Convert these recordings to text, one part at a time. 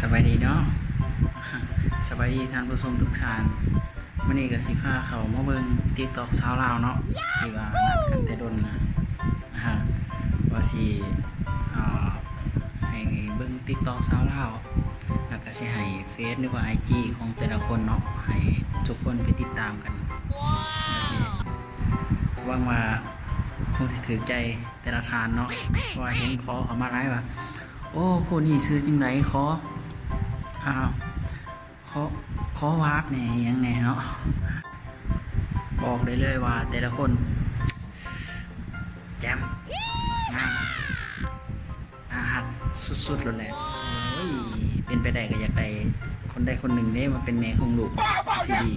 สบายดีเนาะสบายดีท่านผู้ชมทุกท่านวันนี้ก็สิพาเขามาเบิ่งติ๊กตอกสาวลาวเนาะที่ว่านัดกันแต่ดนนะนะฮะว่าสิให้เบิ่งติ๊กตอกสาวลาวแล้วก็สิให้เฟซหรือว่าไอจีของแต่ละคนเนาะให้ทุกคนไปติดตามกันวสิหวังว่าคงสิถือใจแต่ละทานเนาะว่าเห็นขอเขามาไลฟ์ว่าโอ้ผู้นี้ซื้อจังไหนขอ อ้าวขอขอวากแหน่หยังแหน่เนาะบอกได้เลยว่า แต่ละคน แจมงามอาหัดสุดๆเลยแหละโอ้ยเป็นไปได้ก็อยากได้คนใดคนหนึ่งเนี่ยมาเป็นแม่ของลูกซีดี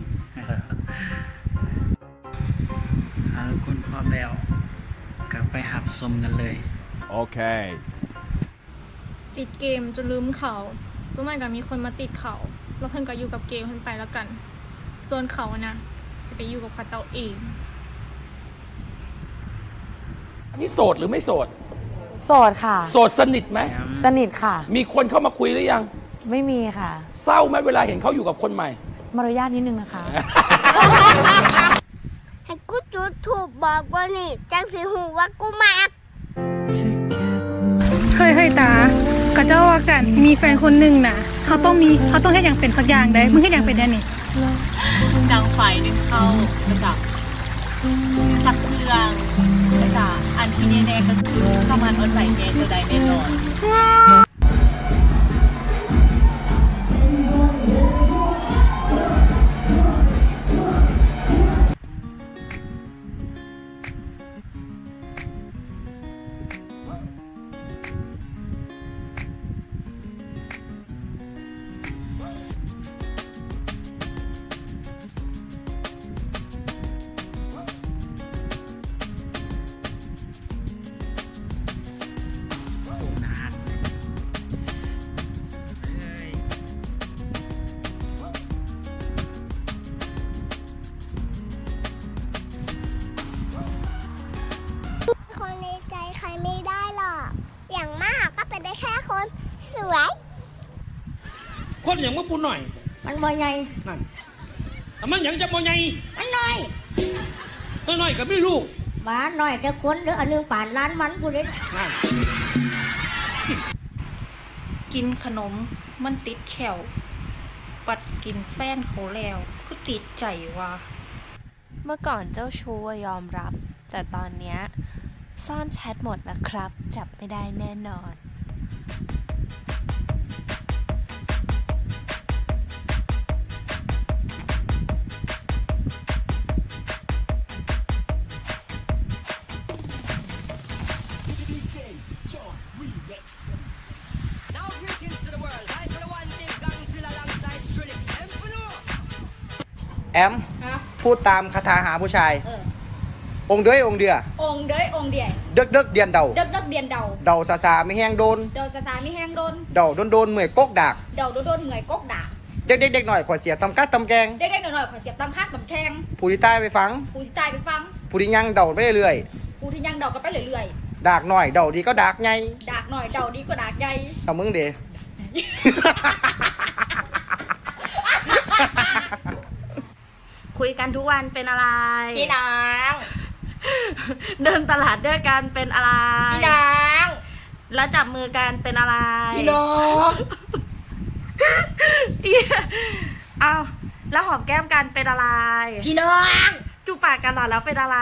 ถ้าทุกคนพร้อมแล้วกลับไปหับชมกันเลย Okay. ติดเกมจนลืมเขา ตรงนั้นก็มีคนมาติดเขาแล้วเพิ่นก็อยู่กับเกมเพิ่นไปแล้วกัน ส่วนเขานะจะไปอยู่กับพระเจ้าเอง อันนี้โสดหรือไม่โสด โสดค่ะ โสดสนิทไหม สนิทค่ะ มีคนเข้ามาคุยหรือยัง ไม่มีค่ะ เศร้าไหมเวลาเห็นเขาอยู่กับคนใหม่ มารยาทนิดนึงนะคะ ให้กูจุดถูกบอกว่านี่ จังสิหูว่ากูมาก เฮ้ยเฮ้ยตา ข้าเจ้าว่ากันสิมีแฟนคนหนึ่งนะเขาต้องมีเขาต้องแค่อย่างเป็นสักอย่างได้มึงแค่อย่างเป็นได้นี่ดังไฟดึงเข้าแล้วกับสักเครื่องแล้วกับอันที่แน่ๆก็คือเข้ามันอดไหวแน่จะได้แน่นอน สวย คนอย่างว่าพูดหน่อย มันบ่ใหญ่นั่นแต่มันอย่างจะมอไงมันน้อยน้อยๆกับไม่ลูกหมาน้อยจะคนหรืออันหนึงป่านล้านมันผู้เด็ดนั่นกินขนมมันติดแขวปัดกินแฟนเขาแล้วก็ติดใจว่ะเมื่อก่อนเจ้าชู้อะยอมรับ แต่ตอนเนี้ยซ่อนแชทหมดแล้วครับ จับไม่ได้แน่นอน แอมพูดตามคาถาหาผู้ชายองค์เด้ยองค์เดือองค์เด้ยองค์เดียเดึกเดึกเดียนเดา เด็กนักเดียนเดาเดาซาซาไม่แห้งโดน เดาสาสาไม่แห้งโดนเดาโดนโดนเหมื่อยกกดาก เดาโดนโดนเหนื่อยกกด่าเด็กเด็กเด็กหน่อยขวดเสียตำกัดตำแกง เด็กๆหน่อยๆขอเสียบตำคักตำแข้งผู้ที่ใต้ไปฟังผู้ที่ตายไปฟังผู้ที่ยังเดาไปเรื่อยผู้ที่ยังเดาก็ไปเรื่อยๆดากหน่อยเดาดีก็ดากไงๆดากหน่อยเดาดีกว่าดากใหญ่ เอามึงเด คุยกันทุกวันเป็นอะไร พี่นางเดินตลาดด้วยกันเป็นอะไร พี่นางแล้วจับมือกันเป็นอะไร พี่น้องเหี้ยเอาแล้วหอมแก้มกันเป็นอะไร พี่น้องจูบปากกันเหรอแล้วเป็นอะไร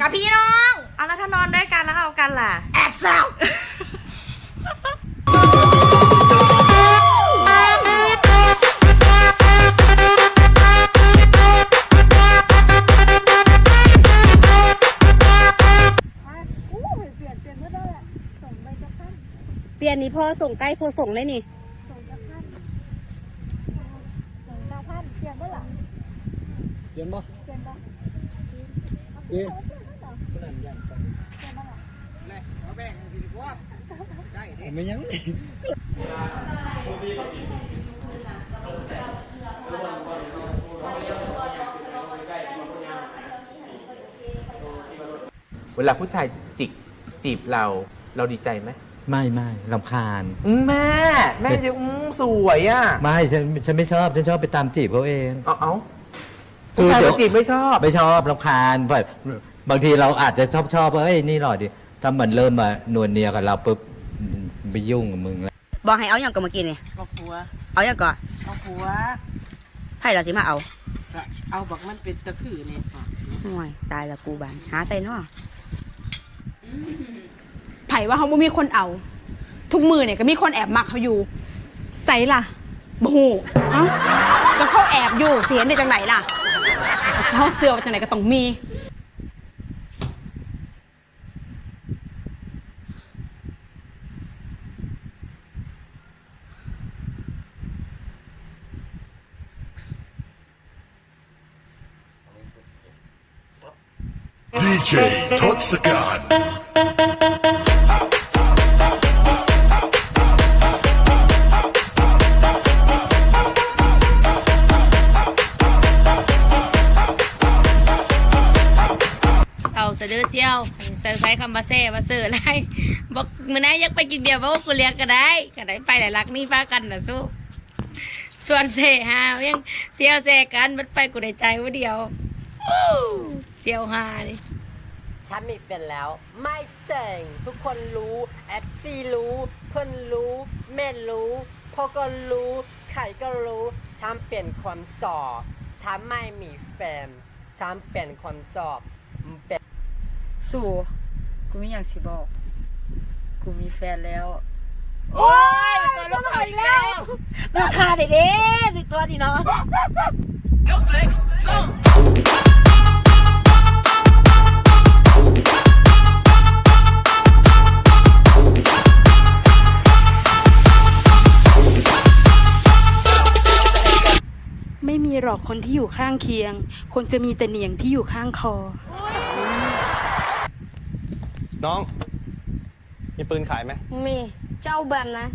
กับพี่น้อง เอาแล้วถ้านอนด้วยกันแล้วเอากันล่ะ แอบเศร้า นนี่พ่อส่งใกล้พ่อส่งได้นี่เปลี่ยนบ่เปลี่ยนบ่เปลี่ยนไม่ยังเวลาผู้ชายจิกจีบเรา เราดีใจไหม ไม่ไม่ลำคาญ อืมแม่ แม่จะอืมสวยอะไม่ฉันฉันไม่ชอบ ฉันชอบไปตามจีบเขาเอง เอาเอาคือผู้ชายเดี๋ยว มาจีบไม่ชอบ ไม่ชอบลำคาญแบบบางทีเราอาจจะชอบชอบว่าเอ้ยนี่หล่อดิถ้ามันเริ่มมานวลเนียกับเราปุ๊บไปยุ่งกับมึงแล้วบอกให้เอาอย่างก็มากินนี่เอาผัวเอาอย่างก่อนเอาผัวให้เราสิมาเอาเอาบอกมันเป็นตะคือนี่ห่วยตายละกูบานหาใส่เนาะไผ่ว่าเขาบ่มีคนเอา ทุกมือเนี่ยก็มีคนแอบมักเขาอยู่ใส่ล่ะบฮูเอ้าก็เขาแอบอยู่เสียในจังไหนล่ะเขาเสือว่าจังไหนก็ต้องมี DJ Toxican. เศร้าเสะ เดือเซียวเสิร์ฟใช้คำว่าเซ่ว่าเสืออะไรบอกมื้อนี้อยากไปกินเบียร์บอกว่ากูเลี้ยงก็ได้ก็ได้ไปหลายลักนี่ฟ้ากันนะสู้ส่วนเซ่ฮายังเซียวเซ่กันมันไปกูได้ใจว่าเดียวเซียวฮานี่ฉันมีแฟนแล้ว ไม่เจ๋งทุกคนรู้แอปซีรู้ เพื่อนรู้แม่รู้พ่อก็รู้ใครก็รู้ฉันเปลี่ยนความสอบฉันไม่มีแฟนฉันเปลี่ยนความสอบเป็น สู่กูไม่อยากสิบอก กูมีแฟนแล้ว โอ้ยตัวลูกเขาอีกแล้วราคาเด็ดเด็ดตัวนี้เนาะไม่มีหรอกคนที่อยู่ข้างเคียง คงจะมีแต่เหนียงที่อยู่ข้างคอ น้อง มีปืนขายไหมมีเจ้าแบบนะ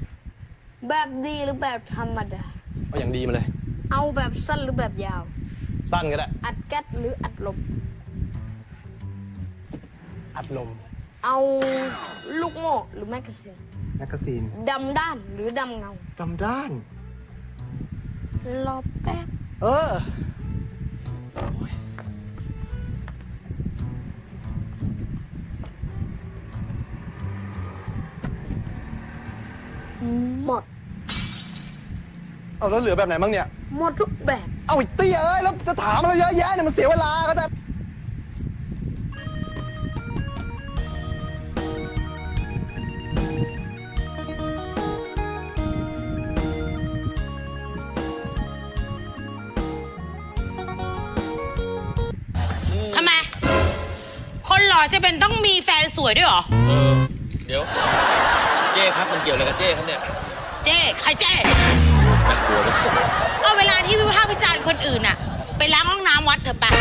แบบดีหรือแบบธรรมดา เอาอย่างดีมาเลย เอาแบบสั้นหรือแบบยาว สั้นก็ได้ อัดแก๊สหรืออัดลม อัดลม เอาลูกโม่หรือแมกกาซีนแมกกาซีนดำด้านหรือดำเงา จำด้าน รอแป๊บ เออ เอาแล้วเหลือแบบไหนบ้างเนี่ย หมดทุกแบบ เอาอีกเตี้ยเอ้ยแล้วจะถามอะไรเยอะแยะเนี่ยมันเสียเวลาก็จะทำไม คนหล่อจะเป็นต้องมีแฟนสวยด้วยเหรอ เออเดี๋ยว เจ้ครับมันเกี่ยวอะไรกับเจ้ครับเนี่ย เจ๊ใครเจ๊ น่ากลัวเลยเอาเวลาที่วิพากษ์วิจารณ์คนอื่นอะไปล้างห้องน้ำวัดเถอะปะ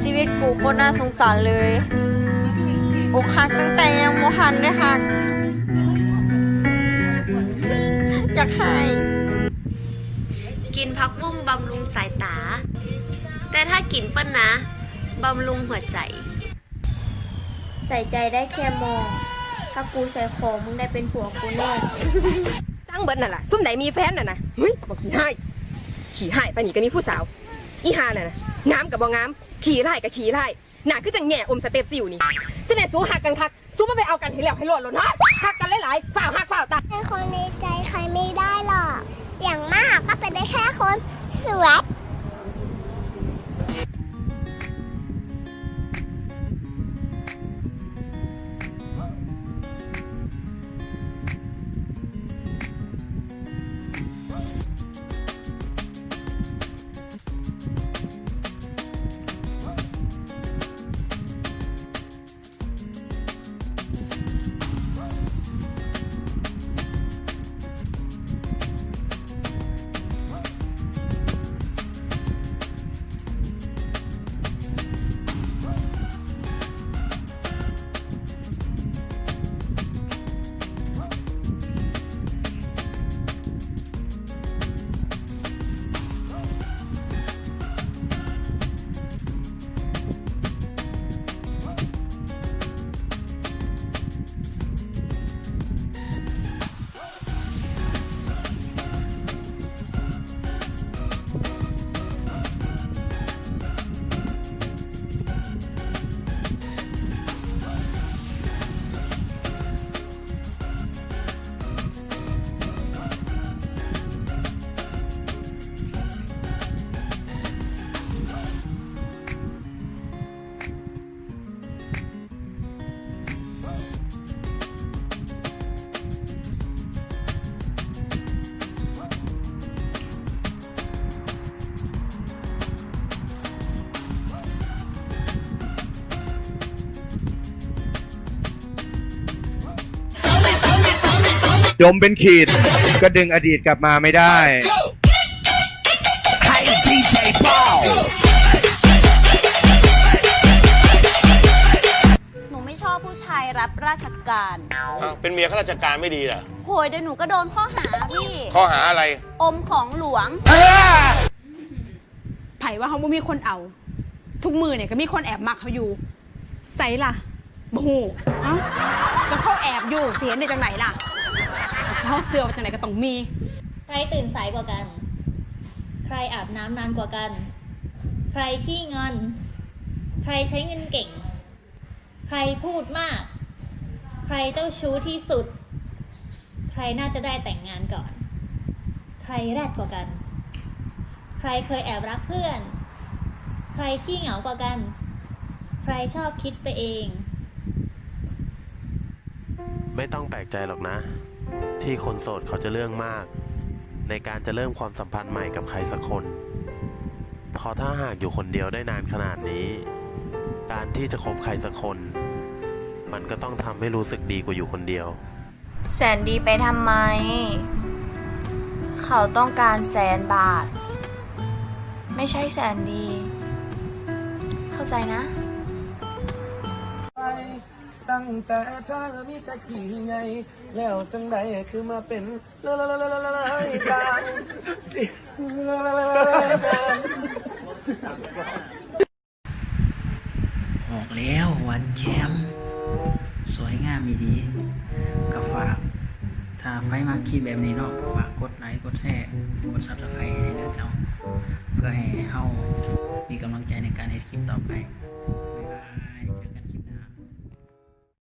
ชีวิตกูโคตรน่าสงสารเลยอกหักตั้งแต่ยังโมหันได้หักอยากให้ กินพักบุ้งบำรุงสายตา แต่ถ้ากินเปิ้ลนะ บำรุงหัวใจ ใส่ใจได้แค่มอง ถ้ากูใส่ของมึงได้เป็นผัวกูแน่ ตั้งเบิดน่ะล่ะซุ่มไหนมีแฟนน่ะนะเฮ้ยบอกขี่ให้ขี่ให้ไปนี่ก็มีผู้สาว อีหาน่ะนะงามกับบ่งามขี่ไล่กับขี่ไล่หนาคือจังแง่อมสเต็ปซิวนี่จะแม่สู้หักกันคักสู้มาไปเอากันให้แล้วให้รอดแล้วนะหักกันหลายๆฝ่าวหักฝ่าวตายเป็นคนในใจใครไม่ได้หรอกอย่างมากก็เป็นได้แค่คนสวย ดมเป็นขีด ก็ดึงอดีตกลับมาไม่ได้ Hey, DJ Ball. หนูไม่ชอบผู้ชายรับราชการเป็นเมียข้าราชการไม่ดีเหรอโหยเดี๋ยวหนูก็โดนข้อหาพี่ ข้อหาอะไร อมของหลวง ไผ่ว่าเขาบ่มีคนเอา ทุกมือเนี่ยก็มีคนแอบมักเขาอยู่ใส่ล่ะบ่ฮู้เอ้าก็เขาแอบอยู่เสียในจังไหนล่ะ เขาเสือว่าจังไหนก็ต้องมี ใครตื่นสายกว่ากัน ใครอาบน้ำนานกว่ากัน ใครขี้งอน ใครใช้เงินเก่ง ใครพูดมาก ใครเจ้าชู้ที่สุด ใครน่าจะได้แต่งงานก่อน ใครแรดกว่ากัน ใครเคยแอบรักเพื่อน ใครขี้เหงากว่ากัน ใครชอบคิดไปเอง ไม่ต้องแปลกใจหรอกนะ ที่คนโสดเขาจะเรื่องมาก ในการจะเริ่มความสัมพันธ์ใหม่กับใครสักคนเพราะถ้าหากอยู่คนเดียวได้นานขนาดนี้ การที่จะคบใครสักคน มันก็ต้องทำให้รู้สึกดีกว่าอยู่คนเดียว แสนดีไปทำไม เขาต้องการแสนบาท ไม่ใช่แสนดี เข้าใจนะ ตั้งแต่เธอมีแต่ขี่ไง แล้วจังใดคือมาเป็นละละละละละละการสิออกแล้ววันแจมสวยงามมีดีก็ฝากถ้าไฟมาคลิปแบบนี้เนาะฝากกดไลค์กดแชร์กดซับสไครต์ให้เด้อเจ้า เพื่อให้เฮามีกำลังใจในการเฮ็ดคลิปต่อไป